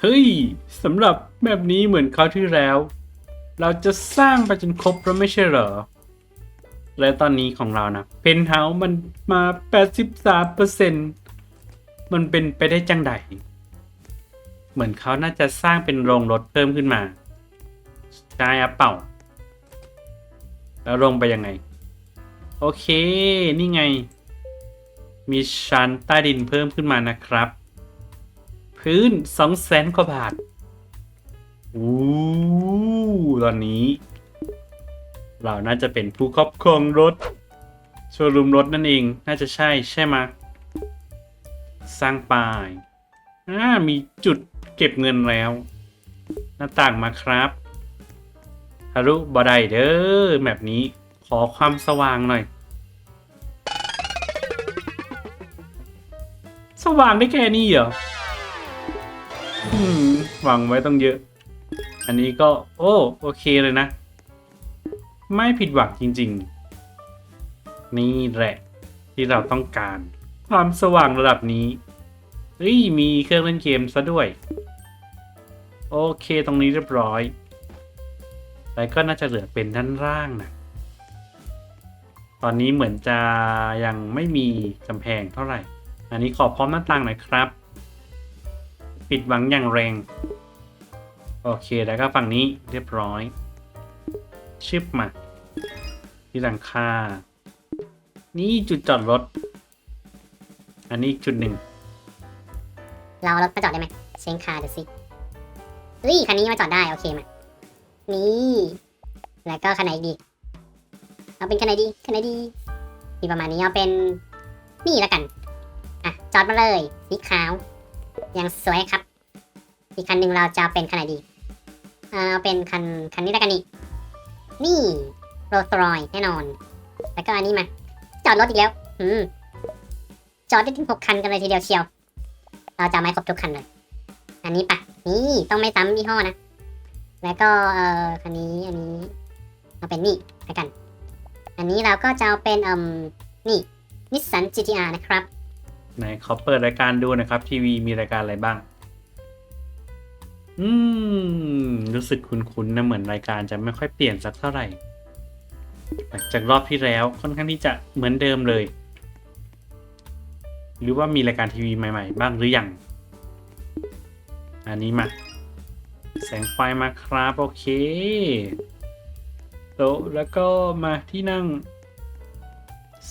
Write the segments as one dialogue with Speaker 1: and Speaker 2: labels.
Speaker 1: เฮ้ยสำหรับแบบนี้เหมือนคราวที่แล้ว เราจะสร้างไปจนครบแล้วไม่ใช่เหรอ และตอนนี้ของเรานะเพนท์เฮาส์มันมา 83%มันเป็นไปได้จังใด เหมือนเขาน่าจะสร้างเป็นโรงรถเพิ่มขึ้นมา ใช่อะเป่า แล้วลงไปยังไง โอเค นี่ไง มีชั้นใต้ดินเพิ่มขึ้นมานะครับ พื้นสองแสนกว่าบาทอู้ตอนนี้ เราน่าจะเป็นผู้ครอบครองรถโชว์รูมรถนั่นเอง น่าจะใช่ใช่ไหมสร้างป้ายอ่ามีจุดเก็บเงินแล้ว หน้าต่างมาครับฮารุบอไดเด้อแบบนี้ขอความสว่างหน่อย สว่างได้แค่นี้เหรอ หวังไว้ต้องเยอะ อันนี้ก็ โอ้โอเคเลยนะ ไม่ผิดหวังจริง ๆ นี่แหละ ที่เราต้องการ ความสว่างระดับนี้เฮ้ยมีเครื่องเล่นเกมซะด้วย โอเคตรงนี้เรียบร้อยแล้วก็น่าจะเหลือเป็นด้านล่างนะตอนนี้เหมือนจะยังไม่มีกำแพงเท่าไหร่ อันนี้ขอพร้อมหน้าต่างหน่อยครับ ปิดหวังอย่างแรง โอเคแล้วก็ฝั่งนี้เรียบร้อย ชิปมาที่หลังคา นี่จุดจอดรถ อันนี้จุดหนึ่ง
Speaker 2: เราเอารถมาจอดได้ไหมเช็งคาดูสิเฮ้ยคันนี้มาจอดได้ โอเคมา นี่ แล้วก็คันไหนดี เอาเป็นคันไหนดีคันไหนดี มีประมาณนี้เอาเป็น นี่แล้วกัน อะ จอดมาเลยสีขาว ยังสวยครับ อีกคันหนึ่งเราจะเป็นคันไหนดีเอาเป็นคันคันนี้แล้วกันนี่นี่โรลส์รอยแน่นอน แล้วก็อันนี้มา จอดรถอีกแล้วอืมจอดได้ถึงหกคันกันเลยทีเดียวเชียว เราจะไม่ครบทุกคันเลย อันนี้ปะนี่ต้องไม่ซ้ำยี่ห้อนะ แล้วก็เอ่อคันนี้อันนี้เอาเป็นนี่แล้วกัน อันนี้เราก็จะเอาเป็นเอ่มนี่นิสสัน GTR นะครับ
Speaker 1: ไหนขอเปิดรายการดูนะครับ ทีวีมีรายการอะไรบ้าง อืม รู้สึกคุ้นๆนะเหมือนรายการจะไม่ค่อยเปลี่ยนสักเท่าไหร่ หลังจากรอบที่แล้วค่อนข้างที่จะเหมือนเดิมเลย หรือว่ามีรายการทีวีใหม่ๆ บ้างหรือยัง อันนี้มา แสงไฟมาครับ โอเคโต๊ะแล้วก็มาที่นั่ง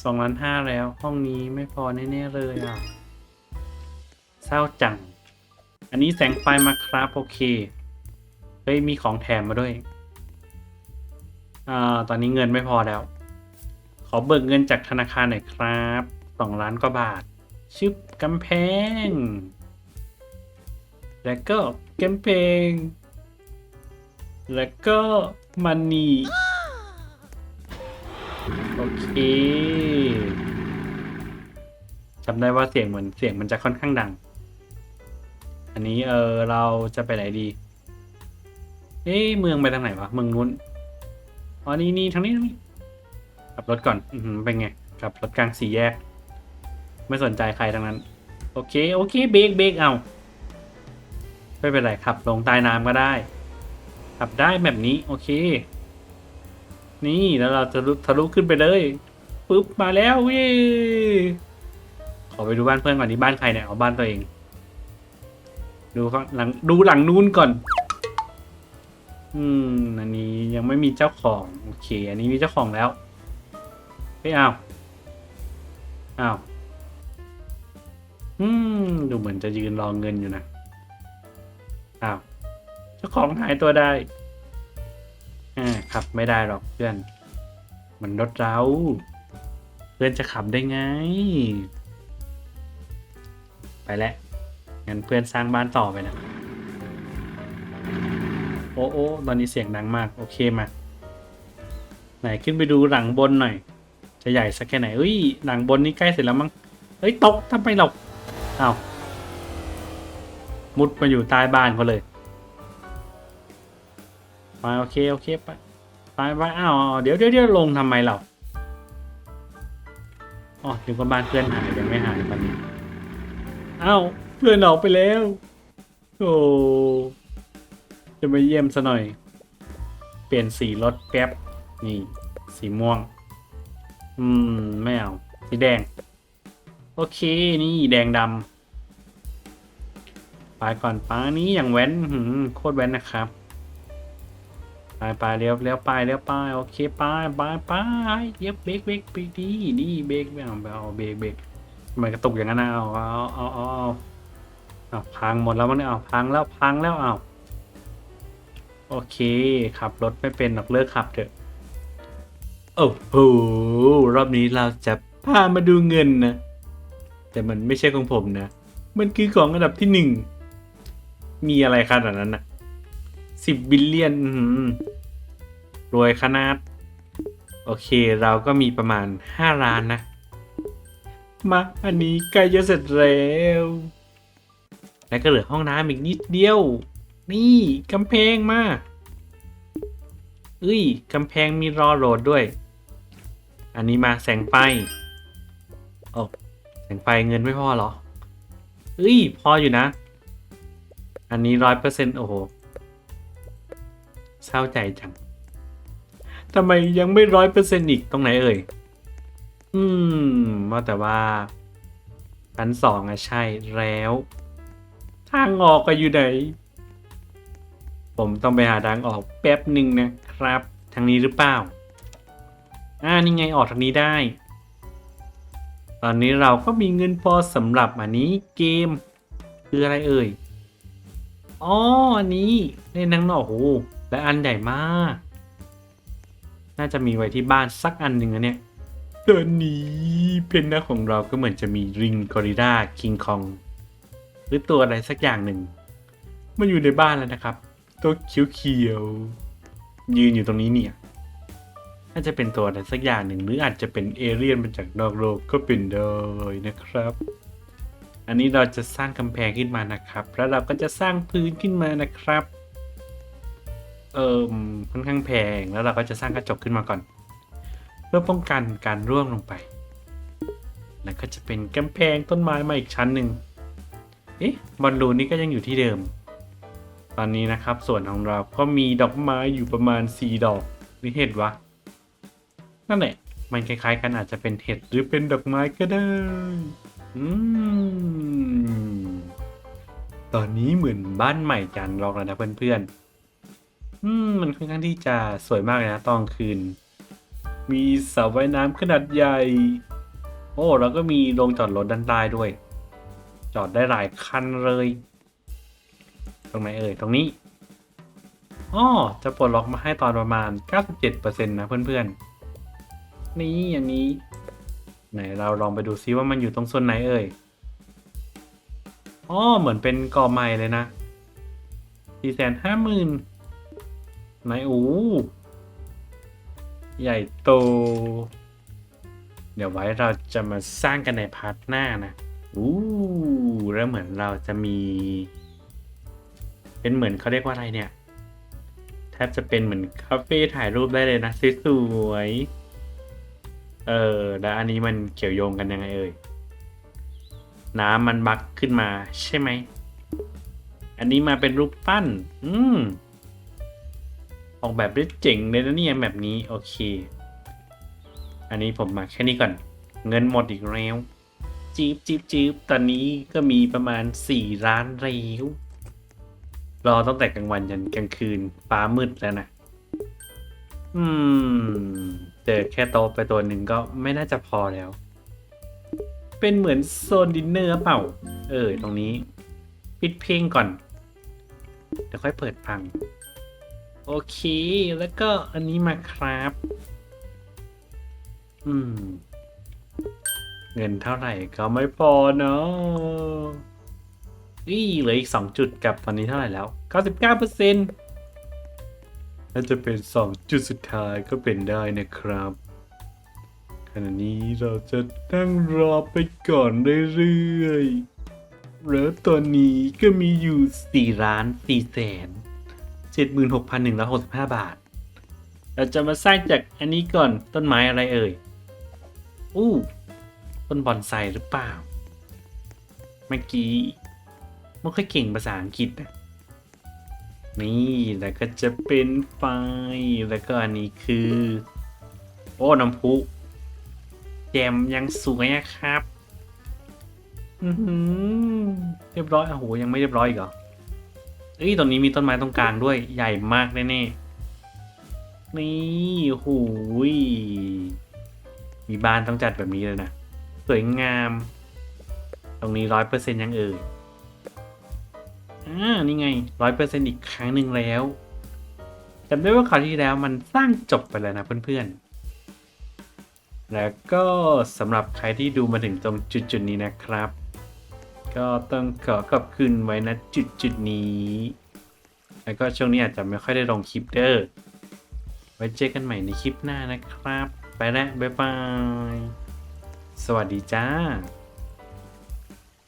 Speaker 1: สองล้านห้าแล้ว ห้องนี้ไม่พอแน่ ๆ เลยอะเศร้าจัง อันนี้แสงไฟมาครับโอเค เฮ้ย มีของแถมมาด้วย อ่า ตอนนี้เงินไม่พอแล้ว ขอเบิกเงินจากธนาคารหน่อยครับสองล้านกว่าบาท ชึบกำแพง แล้วก็กำแพง แล้วก็มันนี่ เคจำได้ว่าเสียงเหมือนเสียงมันจะค่อนข้างดัง อันนี้เออเราจะไปไหนดี เอ๊ะเมืองไปทางไหนวะเมืองนู้น อ๋อนี่นี่ทางนี้ทางนี้ขับรถก่อน อือหือเป็นไงขับรถกลางสี่แยก ไม่สนใจใครทั้งนั้น โอเค โอเค เบรกเบรกเอาไม่เป็นไรขับลงใต้น้ำก็ได้ขับได้แบบนี้ โอเค นี่แล้วเราจะทะลุขึ้นไปเลยปุ๊บมาแล้วว้ยขอไปดูบ้านเพื่อนก่อนที่บ้านใครเนี่ยเอาบ้านตัวเอง ดูข้างหลังดูหลังนู้นก่อน อืมอันนี้ยังไม่มีเจ้าของโอเค อันนี้มีเจ้าของแล้วเฮ้ยอ้าวอ้าวอืมดูเหมือนจะยืนรองเงินอยู่นะอ้าวเจ้าของหายตัวได้ อ่าขับไม่ได้หรอกเพื่อน มันรถเรา เพื่อนจะขับได้ไง ไปแล้วงั้นเพื่อนสร้างบ้านต่อไปนะ โอ้โอ้ตอนนี้เสียงดังมาก โอเคมา ไหนขึ้นไปดูหลังบนหน่อย จะใหญ่สักแค่ไหนเอ้ยหลังบนนี่ใกล้เสร็จแล้วมั้งเฮ้ยตกทำไมหรอกเอ้ามุดมาอยู่ใต้บ้านเขาเลย ไปโอเคโอเคไปไปไปอ้าวเดี๋ยวเดี๋ยวเดี๋ยวลงทำไมเราอ๋อถึงว่าบ้านเพื่อนหายยังไม่หายตอนนี้อ้าวเพื่อนออกไปแล้วโอ้จะมาเยี่ยมซะหน่อย เปลี่ยนสีรถแป๊บนี่สีม่วง อืมไม่เอาสีแดง โอเคนี่แดงดำไปก่อนป้านี้อย่างแว้นโคตรแว้นนะครับ ไปไปเลี้ยวเลี้ยวไปเลี้ยวไปโอเคไปไปไปเยียบเบรกเบรกเบรกดีดีเบรกไม่เอาเอาเบรกเบรกทำไมกระตุกอย่างนั้นนะเอาเอาเอาเอาเอาเอาพังหมดแล้วมั้งเนี่ยเอาพังแล้วพังแล้วเอาโอเคขับรถไม่เป็นหรอกเลิกขับเถอะโอ้โหรอบนี้เราจะพามาดูเงินนะแต่มันไม่ใช่ของผมนะ มันคือของอันดับที่หนึ่งมีอะไรขนาดนั้นนะ สิบบิลเลียนรวยขนาด โอเคเราก็มีประมาณห้าล้านนะ มาอันนี้ใกล้จะเสร็จแล้ว แล้วก็เหลือห้องน้ำอีกนิดเดียว นี่กำแพงมาเอ้ยกำแพงมีรอโหลดด้วย อันนี้มาแสงไฟโอ้แสงไฟเงินไม่พอเหรอเอ้ยพออยู่นะ อันนี้ร้อยเปอร์เซ็นต์โอ้โห เศร้าใจจังทำไมยังไม่ร้อยเปอร์เซ็นต์อีกตรงไหนเอ่ย อืมว่าแต่ว่าชั้นสองอะใช่แล้ว ทางออกก็อยู่ไหน ผมต้องไปหาทางออกแป๊บหนึ่งนะครับ ทางนี้หรือเปล่า อ่านี่ไงออกทางนี้ได้ ตอนนี้เราก็มีเงินพอสำหรับอันนี้เกม คืออะไรเอ่ย อ๋อ อันนี้เล่นทั้งนอกโอ้โห และอันใหญ่มาก น่าจะมีไว้ที่บ้านสักอันหนึ่งนะเนี่ยตอนนี้เพนด้าของเราก็เหมือนจะมีริงกอริล่าคิงคอง หรือตัวอะไรสักอย่างหนึ่งมาอยู่ในบ้านแล้วนะครับ ตัวเขียวๆยืนอยู่ตรงนี้เนี่ยน่าจะเป็นตัวอะไรสักอย่างหนึ่งหรืออาจจะเป็นเอเลี่ยนมาจากนอกโลกก็เป็นได้นะครับ อันนี้เราจะสร้างกำแพงขึ้นมานะครับ แล้วเราก็จะสร้างพื้นขึ้นมานะครับ เอ่มค่อนข้างแพงแล้วเราก็จะสร้างกระจกขึ้นมาก่อน เพื่อป้องกันการร่วงลงไป แล้วก็จะเป็นกำแพงต้นไม้มาอีกชั้นหนึ่งเอ๊ะบอลลูนนี่ก็ยังอยู่ที่เดิม ตอนนี้นะครับส่วนของเราก็มีดอกไม้อยู่ประมาณสี่ดอกหรือเห็ดวะ นั่นแหละ มันคล้ายๆ กันอาจจะเป็นเห็ดหรือเป็นดอกไม้ก็ได้อืมตอนนี้เหมือนบ้านใหม่จานรองแล้วนะเพื่อนๆ อืมมันค่อนข้างที่จะสวยมากเลยนะตอนคืน มีสระว่ายน้ำขนาดใหญ่ โอ้แล้วก็มีโรงจอดรถด้านใต้ด้วย จอดได้หลายคันเลย ตรงไหนเอ่ยตรงนี้อ๋อจะปลดล็อกมาให้ตอนประมาณ 97%นะเพื่อนๆ นี่อย่างนี้ ไหนเราลองไปดูซิว่ามันอยู่ตรงส่วนไหนเอ่ยอ๋อเหมือนเป็นกอไม้เลยนะสี่แสนห้าหมื่น ไหนโอ้ใหญ่โต เดี๋ยวไว้เราจะมาสร้างกันในพาร์ทหน้านะอู้แล้วเหมือนเราจะมี เป็นเหมือนเขาเรียกว่าอะไรเนี่ย แทบจะเป็นเหมือนคาเฟ่ถ่ายรูปได้เลยนะสวยเออ แล้วอันนี้มันเกี่ยวโยงกันยังไงเอ่ย น้ำมันบักขึ้นมาใช่ไหม อันนี้มาเป็นรูปปั้น อืม ออกแบบได้เจ๋งเลยนะเนี่ยแบบนี้โอเค อันนี้ผมมาแค่นี้ก่อน เงินหมดอีกแล้วจีบจีบจีบตอนนี้ก็มีประมาณสี่ล้านเร็วรอตั้งแต่กลางวันยันกลางคืนฟ้ามืดแล้วนะ อืม เจอแค่โต๊ะไปตัวหนึ่งก็ไม่น่าจะพอแล้ว เป็นเหมือนโซนดินเนอร์เปล่า เออ ตรงนี้ ปิดเพลงก่อน เดี๋ยวค่อยเปิดฟัง โอเค แล้วก็อันนี้มาครับ อืม เงินเท่าไหร่ก็ไม่พอเนาะอีเหลืออีกสองจุดกับตอนนี้เท่าไหร่แล้ว99%น่าจะเป็นสองจุดสุดท้ายก็เป็นได้นะครับขณะนี้เราจะนั่งรอไปก่อนเรื่อยๆแล้วตอนนี้ก็มีอยู่4ล้าน4แสน 76,165บาท เราจะมาสร้างจากอันนี้ก่อนต้นไม้อะไรเอ่ย อู้ต้นบอนไซหรือเปล่า เมื่อกี้ไม่ค่อยเก่งภาษาอังกฤษนะนี่แล้วก็จะเป็นไฟ แล้วก็อันนี้คือ โอ้น้ำพุแจมยังสวยอะครับอือหือเรียบร้อยโอ้โหยังไม่เรียบร้อยอีกเหรอ เอ้ยตรงนี้มีต้นไม้ตรงกลางด้วยใหญ่มากแน่ๆนี่โอ้โหยมีบ้านต้องจัดแบบนี้เลยนะ สวยงาม ตรงนี้ร้อยเปอร์เซ็นยังเอ่ยอ่านี่ไงร้อยเปอร์เซ็นอีกครั้งหนึ่งแล้วจำได้ว่าคราวที่แล้วมันสร้างจบไปแล้วนะเพื่อนๆ แล้วก็สำหรับใครที่ดูมาถึงตรงจุดๆนี้นะครับ ก็ต้องขอขอบคุณไว้นะจุดจุดนี้ แล้วก็ช่วงนี้อาจจะไม่ค่อยได้ลงคลิปเด้อ ไว้เจอกันใหม่ในคลิปหน้านะครับ ไปแล้วบ๊ายบาย สวัสดีจ้า